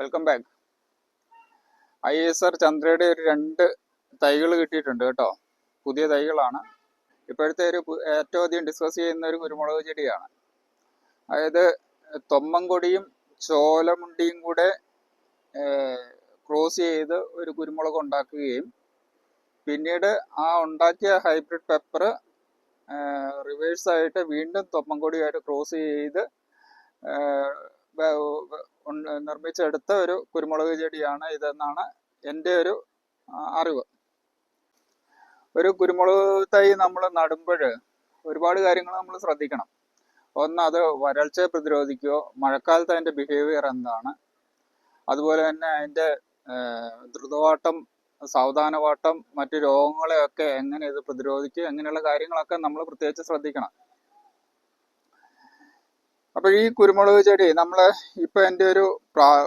Welcome back I S R ചന്ദ്രയുടെ ഒരു രണ്ട് തൈകൾ കിട്ടിയിട്ടുണ്ട് കേട്ടോ. പുതിയ തൈകളാണ്. ഇപ്പോഴത്തെ ഒരു ഏറ്റവും അധികം ഡിസ്കസ് ചെയ്യുന്ന ഒരു കുരുമുളക് ചെടിയാണ്. അതായത് തൊമ്മൻകൊടിയും ചോലമുണ്ടിയും കൂടെ ക്രോസ് ചെയ്ത് ഒരു കുരുമുളക് ഉണ്ടാക്കുകയും പിന്നീട് ആ ഉണ്ടാക്കിയ ഹൈബ്രിഡ് പെപ്പർ റിവേഴ്സായിട്ട് വീണ്ടും തൊമ്മൻകൊടിയായിട്ട് ക്രോസ് ചെയ്ത് നിർമ്മിച്ചെടുത്ത ഒരു കുരുമുളക് ചെടിയാണ് ഇതെന്നാണ് എന്റെ ഒരു അറിവ്. ഒരു കുരുമുളക് തൈ നമ്മൾ നടുമ്പോൾ ഒരുപാട് കാര്യങ്ങൾ നമ്മൾ ശ്രദ്ധിക്കണം. ഒന്ന് അത് വരൾച്ചയെ പ്രതിരോധിക്കുകയോ മഴക്കാലത്ത് അതിന്റെ ബിഹേവിയർ എന്താണ് അതുപോലെ തന്നെ അതിന്റെ ദ്രുതവാട്ടം സാവധാനവാട്ടം മറ്റു രോഗങ്ങളെയൊക്കെ എങ്ങനെ ഇത് പ്രതിരോധിക്കുക അങ്ങനെയുള്ള കാര്യങ്ങളൊക്കെ നമ്മൾ പ്രത്യേകിച്ച് ശ്രദ്ധിക്കണം. അപ്പോൾ ഈ കുരുമുളക് ചെടി നമ്മൾ ഇപ്പോൾ എന്റെ ഒരു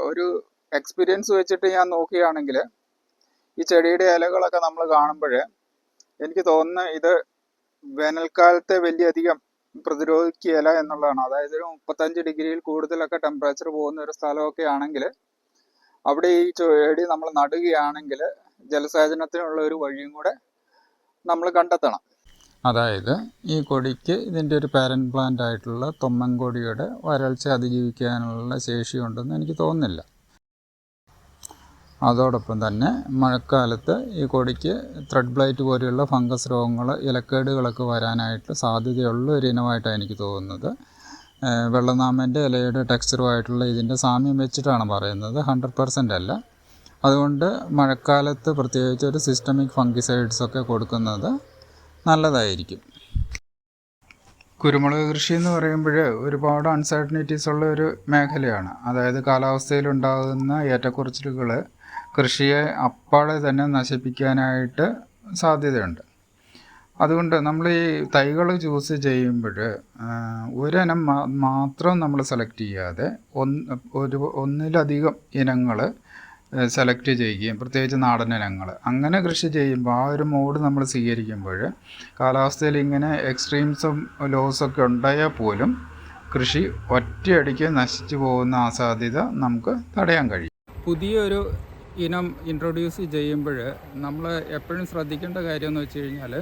ഒരു എക്സ്പീരിയൻസ് വെച്ചിട്ട് ഞാൻ നോക്കുകയാണെങ്കിൽ ഈ ചെടിയുടെ ഇലകളൊക്കെ നമ്മൾ കാണുമ്പോൾ എനിക്ക് തോന്നുന്നു ഇത് വേനൽക്കാലത്തെ വലിയധികം പ്രതിരോധിക്കുകയില്ല എന്നുള്ളതാണ്. അതായത് ഒരു മുപ്പത്തഞ്ച് ഡിഗ്രിയിൽ കൂടുതലൊക്കെ ടെമ്പറേച്ചർ പോകുന്ന ഒരു സ്ഥലമൊക്കെ ആണെങ്കിൽ അവിടെ ഈ ചെടി നമ്മൾ നടുകയാണെങ്കിൽ ജലസേചനത്തിനുള്ള ഒരു വഴിയും കൂടെ നമ്മൾ കണ്ടെത്തണം. അതായത് ഈ കൊടിക്ക് ഇതിന്റെ ഒരു പാരന്റ് പ്ലാന്റ് ആയിട്ടുള്ള തൊമ്മൻകൊടിയുടെ വരൾച്ച അതിജീവിക്കാനുള്ള ശേഷിയുണ്ടെന്ന് എനിക്ക് തോന്നുന്നില്ല. അതോടൊപ്പം തന്നെ മഴക്കാലത്ത് ഈ കൊടിക്ക് ത്രെഡ് ബ്ലൈറ്റ് പോലെയുള്ള ഫംഗസ് രോഗങ്ങൾ ഇലക്കേടുകളൊക്കെ വരാനായിട്ട് സാധ്യതയുള്ള ഒരു ഇനമായിട്ടാണ് എനിക്ക് തോന്നുന്നത്. വെള്ളനാമന്റെ ഇലയുടെ ടെക്സ്ചറുമായിട്ടുള്ള ഇതിന്റെ സാമ്യം വെച്ചിട്ടാണ് പറയുന്നത്. ഹൺഡ്രഡ് പെർസെന്റ് അല്ല. അതുകൊണ്ട് മഴക്കാലത്ത് പ്രത്യേകിച്ച് ഒരു സിസ്റ്റമിക് ഫംഗിസൈഡ്സ് ഒക്കെ കൊടുക്കുന്നത് നല്ലതായിരിക്കും. കുരുമുളക് കൃഷി എന്ന് പറയുമ്പോൾ ഒരുപാട് അൺസർട്ടനിറ്റീസ് ഉള്ള ഒരു മേഖലയാണ്. അതായത് കാലാവസ്ഥയിലുണ്ടാകുന്ന ഏറ്റക്കുറച്ചിലുകൾ കൃഷിയെ അപ്പാടെ തന്നെ നശിപ്പിക്കാനായിട്ട് സാധ്യതയുണ്ട്. അതുകൊണ്ട് നമ്മൾ ഈ തൈകൾ ചൂസ് ചെയ്യുമ്പോൾ ഒരിനം മാത്രം നമ്മൾ സെലക്ട് ചെയ്യാതെ ഒന്ന് ഒരു ഒന്നിലധികം ഇനങ്ങൾ സെലക്ട് ചെയ്യുകയും പ്രത്യേകിച്ച് നാടൻ ഇനങ്ങൾ. അങ്ങനെ കൃഷി ചെയ്യുമ്പോൾ ആ ഒരു മോഡ് നമ്മൾ സ്വീകരിക്കുമ്പോൾ കാലാവസ്ഥയിൽ ഇങ്ങനെ എക്സ്ട്രീംസും ലോസൊക്കെ ഉണ്ടായാൽ പോലും കൃഷി ഒറ്റയടിക്ക് നശിച്ചു പോകുന്ന ആ സാധ്യത നമുക്ക് തടയാൻ കഴിയും. പുതിയൊരു ഇനം ഇൻട്രൊഡ്യൂസ് ചെയ്യുമ്പോൾ നമ്മൾ എപ്പോഴും ശ്രദ്ധിക്കേണ്ട കാര്യം എന്ന് വെച്ച് കഴിഞ്ഞാൽ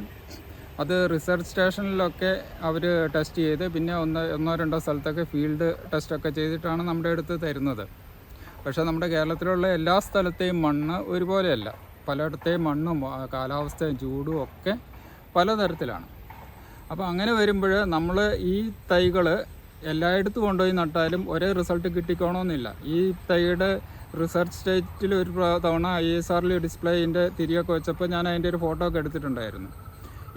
അത് റിസർച്ച് സ്റ്റേഷനിലൊക്കെ അവർ ടെസ്റ്റ് ചെയ്ത് പിന്നെ ഒന്ന് ഒന്നോ രണ്ടോ സ്ഥലത്തൊക്കെ ഫീൽഡ് ടെസ്റ്റൊക്കെ ചെയ്തിട്ടാണ് നമ്മുടെ അടുത്ത് തരുന്നത്. പക്ഷേ നമ്മുടെ കേരളത്തിലുള്ള എല്ലാ സ്ഥലത്തെയും മണ്ണ് ഒരുപോലെയല്ല. പലയിടത്തെയും മണ്ണും കാലാവസ്ഥയും ചൂടും ഒക്കെ പലതരത്തിലാണ്. അപ്പോൾ അങ്ങനെ വരുമ്പോൾ നമ്മൾ ഈ തൈകൾ എല്ലായിടത്തും കൊണ്ടുപോയി നട്ടാലും ഒരേ റിസൾട്ട് കിട്ടിക്കണമെന്നില്ല ഈ തൈയുടെ റിസർച്ച് സ്റ്റേറ്റിൽ ഒരു തവണ ഐ എസ് ആറിൽ ഡിസ്പ്ലേയിന്റെ തിരിയൊക്കെ വെച്ചപ്പോൾ ഞാൻ അതിന്റെ ഒരു ഫോട്ടോ ഒക്കെ എടുത്തിട്ടുണ്ടായിരുന്നു.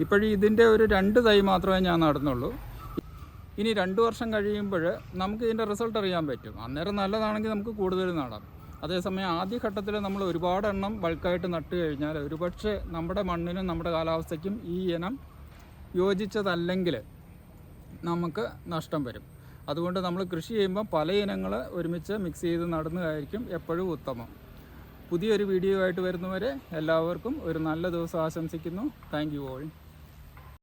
ഇപ്പോഴും ഇതിന്റെ ഒരു രണ്ട് തൈ മാത്രമേ ഞാൻ നടന്നുള്ളൂ. ഇനി രണ്ട് വർഷം കഴിയുമ്പോൾ നമുക്ക് ഇതിന്റെ റിസൾട്ട് അറിയാൻ പറ്റും. അന്നേരം നല്ലതാണെങ്കിൽ നമുക്ക് കൂടുതൽ നടാം. അതേസമയം ആദ്യ ഘട്ടത്തിൽ നമ്മൾ ഒരുപാട് എണ്ണം ബൾക്കായിട്ട് നട്ട് കഴിഞ്ഞാൽ ഒരുപക്ഷെ നമ്മുടെ മണ്ണിനും നമ്മുടെ കാലാവസ്ഥയ്ക്കും ഈ ഇനം യോജിച്ചതല്ലെങ്കിൽ നമുക്ക് നഷ്ടം വരും. അതുകൊണ്ട് നമ്മൾ കൃഷി ചെയ്യുമ്പോൾ പല ഇനങ്ങൾ ഒരുമിച്ച് മിക്സ് ചെയ്ത് നടുന്നതായിരിക്കും എപ്പോഴും ഉത്തമം. പുതിയൊരു വീഡിയോ ആയിട്ട് വരുന്നവരെ എല്ലാവർക്കും ഒരു നല്ല ദിവസം ആശംസിക്കുന്നു. Thank you all